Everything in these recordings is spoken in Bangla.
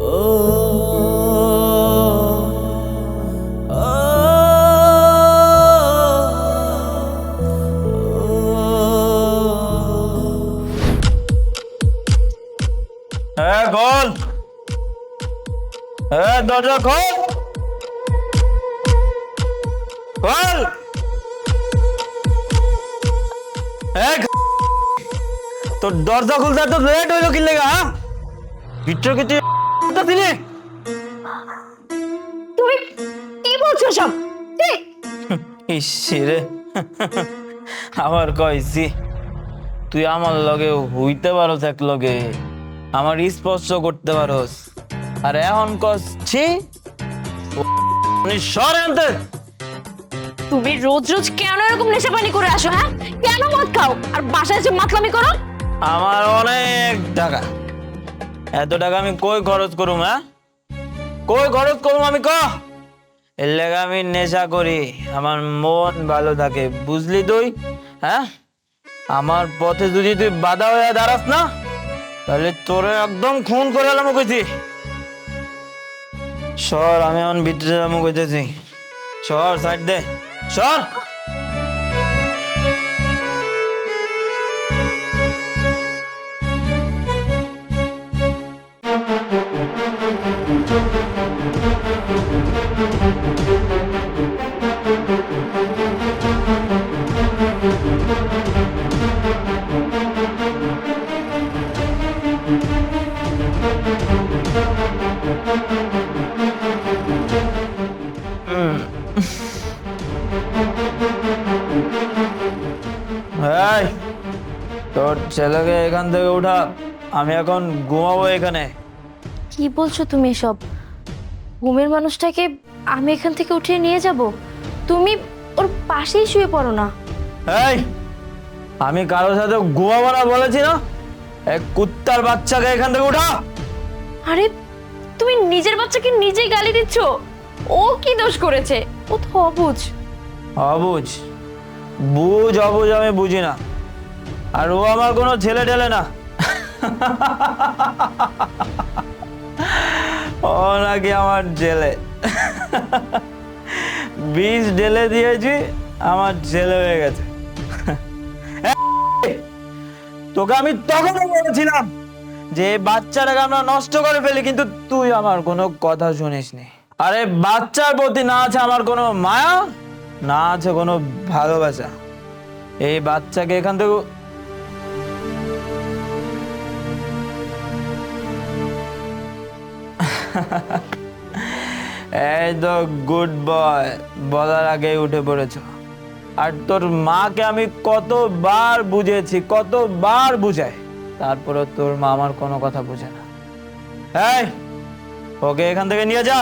হ্যাঁ খোল হ্যাঁ দরজা খোল খোল হ্যাঁ তোর দরজা খুলতে এত লেট হইল কি লেগা হ্যাঁ ভিতরে কি তুই দিলি তুমি কি বলছো সব? ইসিরে আবার কইছি তুই আমার লগে হইতে পারোস এক লগে আমার স্পর্শ করতে পারোস। আর এখন কচ্ছি সর আনতে। তুমি রোজ রোজ কেন এরকম নেশা পানি করে আসো হ্যাঁ? কেন মদ খাও? আর বাসায় যে মাতলামি করো? আমার অনেক টাকা। এত টাকা আমি কই খরচ করুম হ্যাঁ? কই খরচ করুম আমি ক? এর আমি নেশা করি। আমার মন ভালো থাকে, বুঝলি তুই? হ্যাঁ? আমার পথে যদি তুই বাধা হয়ে দাঁড়াস না, তাহলে তোরে একদম খুন করে এলাম কইছি। সর, আমি এখন ভিতরে যাব কইতেছি। সর, সাইড দে। সর! এখান থেকে উঠা আমি এখন ঘুমাবো এখানে। কি বলছো তুমি এসব? ঘুমের মানুষটাকে আমি এখান থেকে উঠিয়ে নিয়ে যাব? তুমি ওর পাশেই শুয়ে পড়ো না। এই আমি কারোর সাথে ঘুমাবো না বলেছি না? এক কুত্তার বাচ্চাকে এখান থেকে উঠা আরে তুমি নিজের বাচ্চাকে নিজেই গালি দিচ্ছ? ও কি দোষ করেছে? ও তো অবুঝ। অবুঝ। বুঝ অবুঝ আমি বুঝি না। আর ও আমার কোনো ছেলে ঢেলে না। ও নাকি আমার ছেলে বীজ ঢেলে দিয়েছি, আমার ছেলে হয়ে গেছে। তোকে আমি তখনও বলেছিলাম যে বাচ্চাটাকে আমরা নষ্ট করে ফেলি, কিন্তু তুই আমার কোনো কথা শুনিসনি আরে বাচ্চার প্রতি না আছে আমার কোনো মায়া, না আছে কোনো ভালোবাসা। এই বাচ্চাকে এখান থেকে এই তো গুড বয় বলার আগেই উঠে পড়েছ। আর তোর মাকে আমি কতবার বুঝেছি কতবার বুঝাই তারপরে তোর মা আমার কোনো কথা বুঝে না। এই ওকে এখান থেকে নিয়ে যা।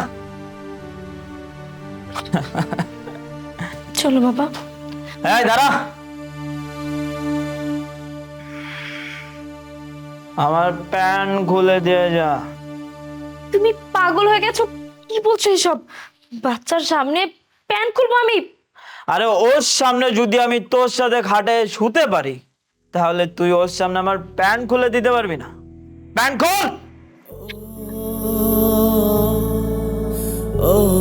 চলো বাবা। এই দাঁড়া। আমার প্যান্ট খুলে দিয়ে যা। তুমি পাগল হয়ে গেছো কি বলছো এসব বাচ্চার সামনে প্যান্ট খুলবো আমি আরে ওর সামনে যদি আমি তোর সাথে খাটে শুতে পারি তাহলে তুই ওর সামনে আমার প্যান্ট খুলে দিতে পারবি না প্যান্ট খোল A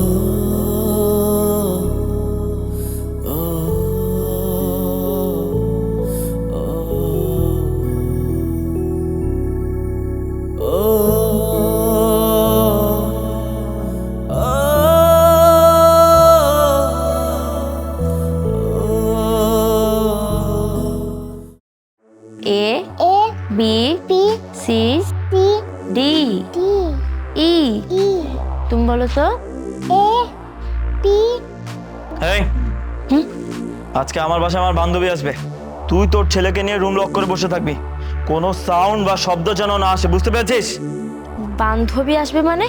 B P C D E তুমি বলো তো? এই হুম? আজকে আমার বাসায় আমার বান্ধবী আসবে। তুই তোর ছেলেকে নিয়ে রুম লক করে বসে থাকবি। কোনো সাউন্ড বা শব্দ যেন না আসে বুঝতে পেরেছিস? বান্ধবী আসবে মানে?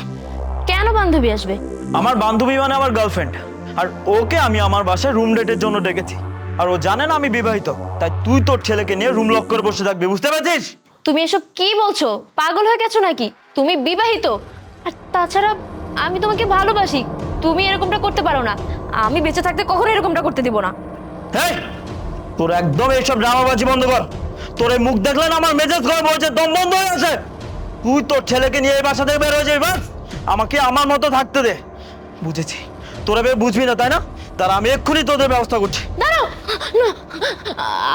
কেন বান্ধবী আসবে? আমার বান্ধবী মানে আমার গার্লফ্রেন্ড আর ওকে আমি আমার বাসায় রুম ডেটের জন্য ডেকেছি। আর ও জানে না আমি বিবাহিত। তাই তুই তোর ছেলেকে নিয়ে রুম লক করে বসে থাকবি বুঝতে পারছিস? তুমি এসব কি বলছো? পাগল হয়ে গেছো নাকি? তুমি বিবাহিত? আর তাছাড়া আমি তোমাকে ভালোবাসি। তুমি এরকমটা করতে পারো না। আমি বেঁচে থাকতে কখনো এরকমটা করতে দিব না। হেই! তোর একদম এইসব ড্রামাবাজি বন্ধ কর। তোর এই মুখ দেখলে না আমার মেজাজ খারাপ হয়েছে দম বন্ধ হয়ে আছে তুই তোর ছেলেকে নিয়ে এই বাসা থেকে বের হয়ে যাবি বাস। আমাকে আমার মতো থাকতে দে। বুঝেছি। তোরা বে বুঝবি না তাই না? তার আমি এক্ষুনি তোদের ব্যবস্থা করছি। দাঁড়াও না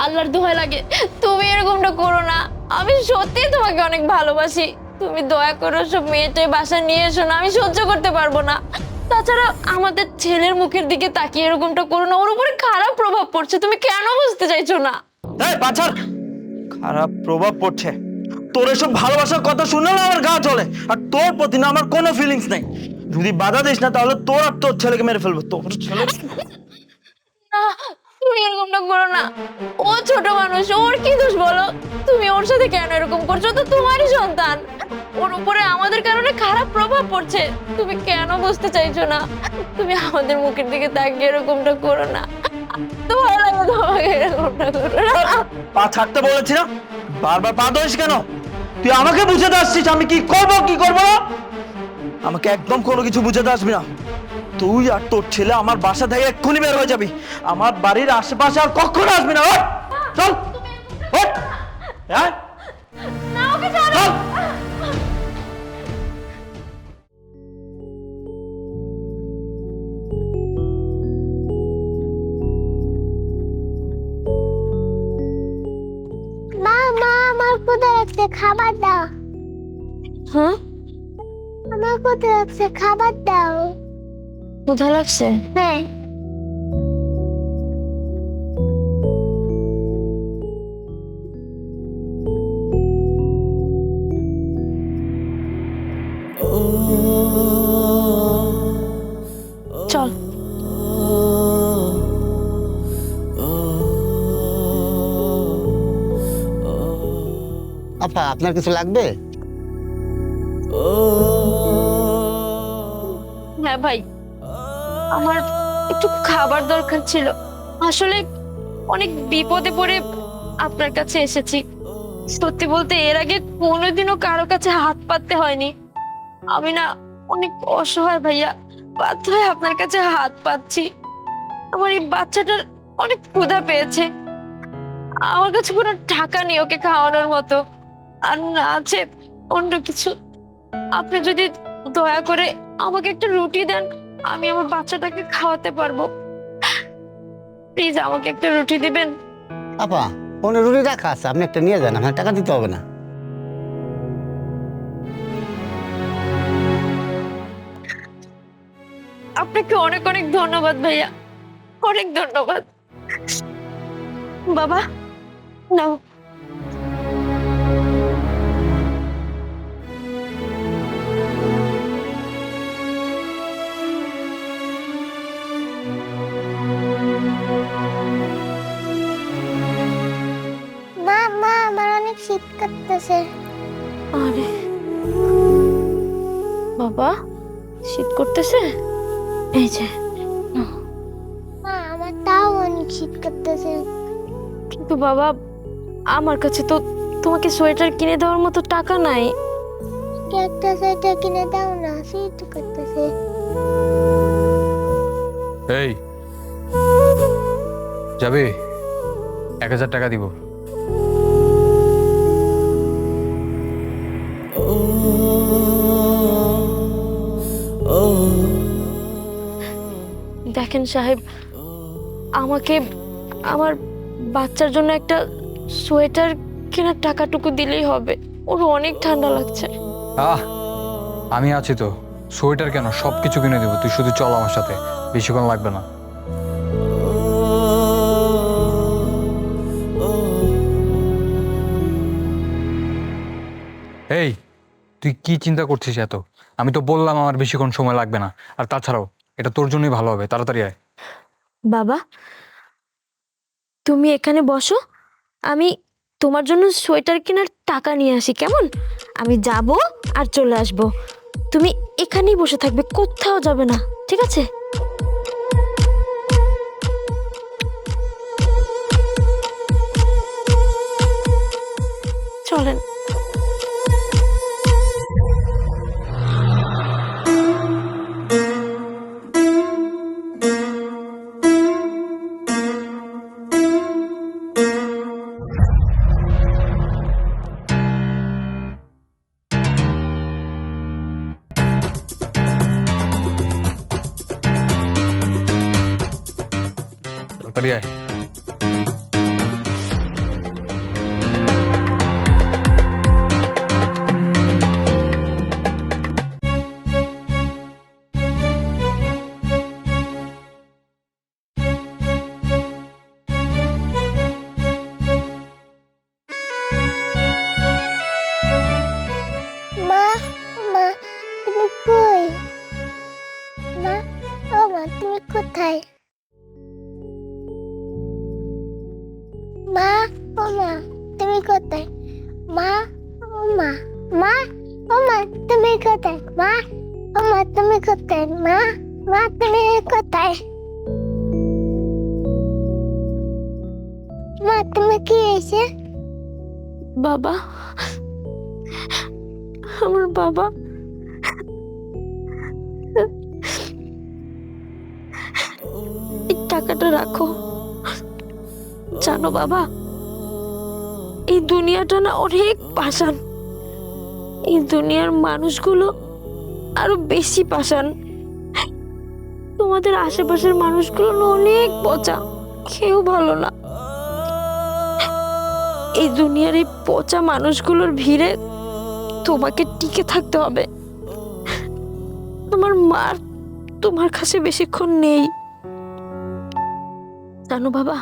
আল্লাহর দোহাই লাগে তুমি এরকমটা করো না। আমি সত্যিই তোমাকে অনেক ভালোবাসি। তুমি দয়া করো সব মেয়েটাই বাসা নিয়ে এসো না আমি সহ্য করতে পারব না। তাছাড়া আমাদের ছেলের মুখের দিকে তাকিয়ে এরকমটা করো না ওর উপরে খারাপ প্রভাব পড়ছে তুমি কেন বুঝতে চাইছো না? এই বাছার! খারাপ প্রভাব পড়ছে। তোর এসব ভালোবাসার কথা শুনলে আমার গা চলে আর তোর প্রতি না আমার কোনো ফিলিংস নেই। যদি বাধা দিস না তাহলে তোর আর তোর ছেলেকে মেরে ফেলব তোর ছেলে। না তুমি এরকমটা করো না। ও ছোট মানুষ ওর কি দোষ বলো? তুমি ওর সাথে কেন এরকম করছ? তো তোমারই সন্তান। ওর উপরে আমাদের কারণে খারাপ প্রভাব পড়ছে। তুমি কেন বুঝতে চাইছো না? তুমি আমাদের মুখের দিকে তাকিয়ে এরকমটা করো না। তো ভালো লাগে তোমাকে এরকমটা করো না পা ছাড়তে বলেছি না? বারবার পা ধরিস কেন? তুই আমাকে বুঝাতে আসছিস আমি কি করব কি করব? আমাকে একদম কোনো কিছু বুঝাতে আসবি না। তুই আর তোর ছেলে আমার বাসা থেকে এক্ষুনি বের হয়ে যাবি। আমার বাড়ির আশেপাশে আর কখনো আসবি না। ওঠ, চল! ওঠ। হ্যাঁ? খাবার আমার ক্ষুদা লাগছে খাবার দাও। কোথা লাগছে। হ্যাঁ। চল। আপা আপনার কিছু লাগবে? হ্যাঁ ভাই, আমার একটু খাবার দরকার ছিল। আসলে অনেক বিপদে পড়ে আপনার কাছে এসেছি। সত্যি বলতে এর আগে কোনোদিনও কারও কাছে হাত পাততে হয়নি। আমি না অনেক অসহায় ভাইয়া, বাধ্য হয়ে আপনার কাছে হাত পাচ্ছি আমার এই বাচ্চাটার অনেক ক্ষুধা পেয়েছে। আমার কাছে কোনো টাকা নেই ওকে খাওয়ানোর মতো। আর না আছে অন্য কিছু। আপনি যদি দয়া করে আমাকে একটা রুটি দেন আমি আমার বাচ্চাটাকে খাওয়াতে পারব। প্লিজ আমাকে একটা রুটি দিবেন। আপা পনেরো রুটি রাখা আছে আপনি একটা নিয়ে যান আপনার টাকা দিতে হবে না। আপনাকে অনেক অনেক ধন্যবাদ ভাইয়া। অনেক ধন্যবাদ। বাবা নাও। শীত করতেছে। আরে। বাবা শীত করতেছে? এই যে মা আমার তাও অনেক শীত করতেছে। কিন্তু বাবা আমার কাছে তো তোমাকে সোয়েটার কিনে দেওয়ার মতো টাকা নাই। কি একটা সোয়েটার কিনে দাও না শীত করতেছে। এই যাবে? এক হাজার টাকা দিব। দেখেন সাহেব, আমাকে আমার বাচ্চার জন্য একটা সোয়েটার কেনার টাকাটুকু দিলেই হবে। ওর অনেক ঠান্ডা লাগছে। আহ, আমি আছি তো। সোয়েটার কেন? সব কিছু কিনে দেবো। তুই শুধু চল আমার সাথে। বেশিক্ষণ লাগবে না। এই, তুই কি চিন্তা করছিস এত? আমি তো বললাম আমার বেশিক্ষণ সময় লাগবে না। আর তাছাড়াও এটা তোর জন্যই ভালো হবে, তাড়াতাড়ি আয়। বাবা, তুমি এখানে বসো। আমি তোমার জন্য সোয়েটার কেনার টাকা নিয়ে আসি, কেমন? আমি যাব আর চলে আসব। তুমি এখানেই বসে থাকবে, কোথাও যাবে না, ঠিক আছে? চলেন। তুমি কোথায় মা মা তুমি কোথায় মা তুমি কি এসে বাবা আমার বাবা টাকাটা রাখো জানো বাবা এই দুনিয়াটা না অনেক পাষাণ এই দুনিয়ার মানুষগুলো আরও বেশি পাষাণ। তোমাদের আশেপাশের মানুষগুলো অনেক পচা, খেয়েও ভালো না। এই দুনিয়ার এই পচা মানুষগুলোর ভিড়ে তোমাকে টিকে থাকতে হবে। তোমার মার তোমার কাছে বেশিক্ষণ নেই। জানো বাবা,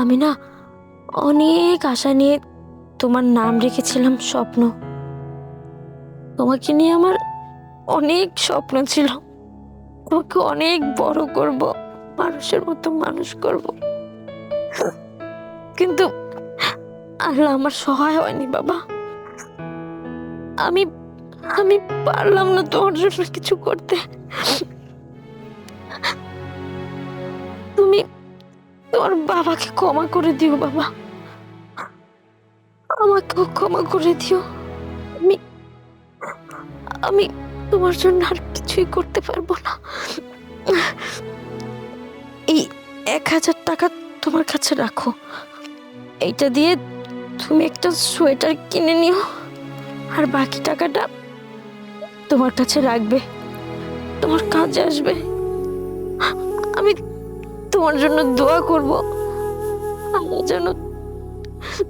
আমি না অনেক আশা নিয়ে তোমার নাম রেখেছিলাম স্বপ্ন। তোমাকে নিয়ে আমার অনেক স্বপ্ন ছিল। তোমাকে অনেক বড় করব, মানুষের মতো মানুষ করব। কিন্তু আল্লাহ আমার সহায় হয়নি বাবা। আমি আমি পারলাম না তোমার জন্য কিছু করতে। তুমি তোমার বাবাকে ক্ষমা করে দিও বাবা। আমাকেও ক্ষমা করে দিও। আমি আমি তোমার জন্য আর কিছুই করতে পারব না। এই এক হাজার টাকা তোমার কাছে রাখো। এইটা দিয়ে তুমি একটা সোয়েটার কিনে নিও। আর বাকি টাকাটা তোমার কাছে রাখবে। তোমার কাজে আসবে। আমি তোমার জন্য দোয়া করব। আমার যেন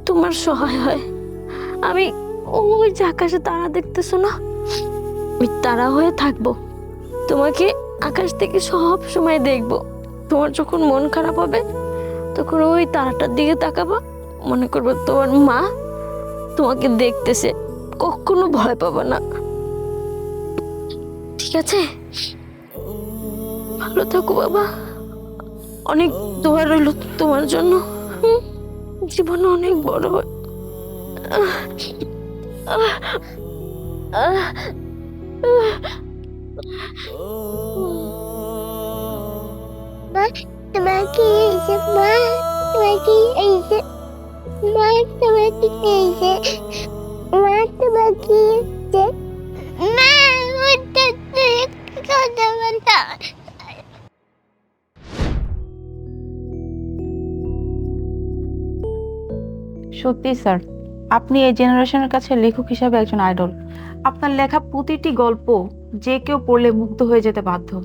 তোমার সহায় হয়। আমি ওই যে আকাশে তারা দেখতেছো না? ওই তারা হয়ে থাকব। তোমাকে আকাশ থেকে সব সময় দেখব। তোমার যখন মন খারাপ হবে তখন ওই তারাটার দিকে তাকাবা। মনে করব তোমার মা তোমাকে দেখতেছে। কখনো ভয় পাবো না। ঠিক আছে? ভালো থাকো বাবা। অনেক দোয়া রইল তোমার জন্য? জীবনে অনেক বড়। আহ, আহ, মা তোমার কি এসে মা তোমার কি এসে মা তোমার কি এসে মা তোমার কি এসে মা ওটা কথা বলতা সত্যি, স্যার। আপনি এই জেনারেশনের কাছে লেখক হিসাবে একজন আইডল। আপনার লেখা প্রতিটি গল্প যে কেউ পড়লে মুগ্ধ হয়ে যেতে বাধ্য।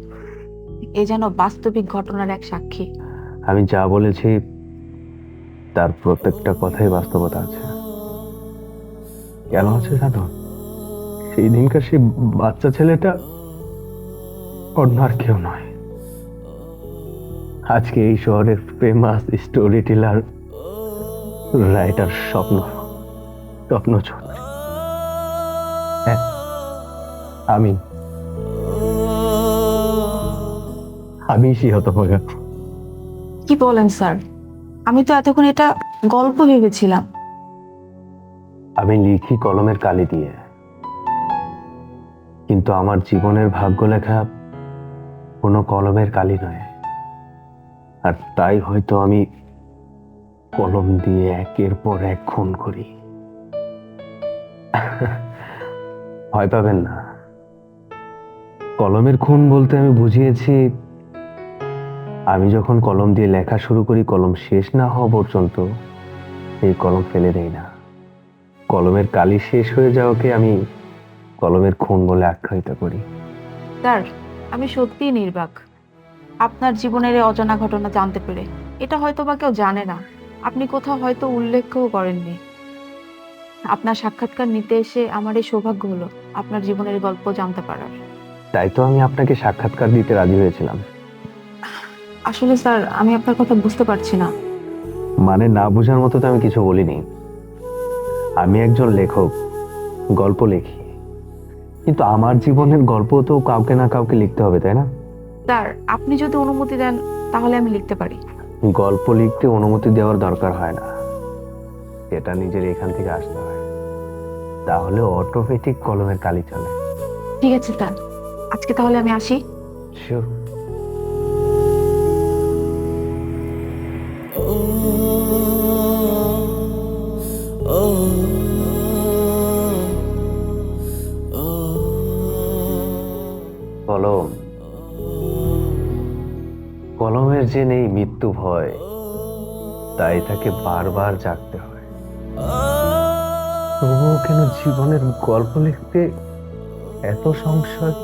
এ যেন বাস্তবিক ঘটনার এক সাক্ষী। আমি যা বলেছি, তার প্রত্যেকটা কথাই বাস্তবতা আছে। কেন আছে জানো? সেই দিনকার সেই বাচ্চা ছেলেটা অন্য আর কেউ নয়। আজকে এই শহরের ফেমাস স্টোরি টেলার রাইটার স্বপ্ন। স্বপ্ন হ্যাঁ আমি আমি সেই হতভাগা। কি বলেন স্যার? আমি তো এতক্ষণ এটা গল্প ভেবেছিলাম। আমি লিখি কলমের কালি দিয়ে। কিন্তু আমার জীবনের ভাগ্য লেখা কোনো কলমের কালি নয়। আর তাই হয়তো আমি কলম দিয়ে একের পর এক খুন করি। ভয় পাবেন না। কলমের খুন বলতে আমি বুঝিয়েছি, আমি যখন কলম দিয়ে লেখা শুরু করি, কলম শেষ না হওয়া পর্যন্ত এই কলম ফেলে দেই না। কলমের কালি শেষ হয়ে যাওয়াকে আমি কলমের খুন বলে আখ্যায়িত করি। স্যার, আমি সত্যিই নির্বাক। আপনার জীবনের অজানা ঘটনা জানতে পেরে, এটা হয়তো বা কেউ জানে না। আপনি কোথাও হয়তো উল্লেখও করেননি। আপনার সাক্ষাৎকার নিতে এসে আমার এই সৌভাগ্য হলো আপনার জীবনের গল্প জানতে পারার। তাই তো আমি আপনাকে সাক্ষাৎকার দিতে রাজি হয়েছিলাম। আসলে স্যার আমি আপনার কথা বুঝতে পারছি না। মানে না বোঝার মতো তো আমি কিছু বলিনি। আমি একজন লেখক গল্প লিখি। কিন্তু আমার জীবনের গল্প তো কাউকে না কাউকে লিখতে হবে তাই না? স্যার আপনি যদি অনুমতি দেন তাহলে আমি লিখতে পারি। গল্প লিখতে অনুমতি দেওয়ার দরকার হয় না। এটা নিজের এখান থেকে আসতে হয়। তাহলে অটোমেটিক কলমের কালি চলে। ঠিক আছে তা আজকে তাহলে আমি আসি। শিওর কলম কলমের যে নেই মৃত্যু ভয় তাই তাকে বারবার জাগতে হয়। তবুও কেন জীবনের গল্প লিখতে এত সংশয়?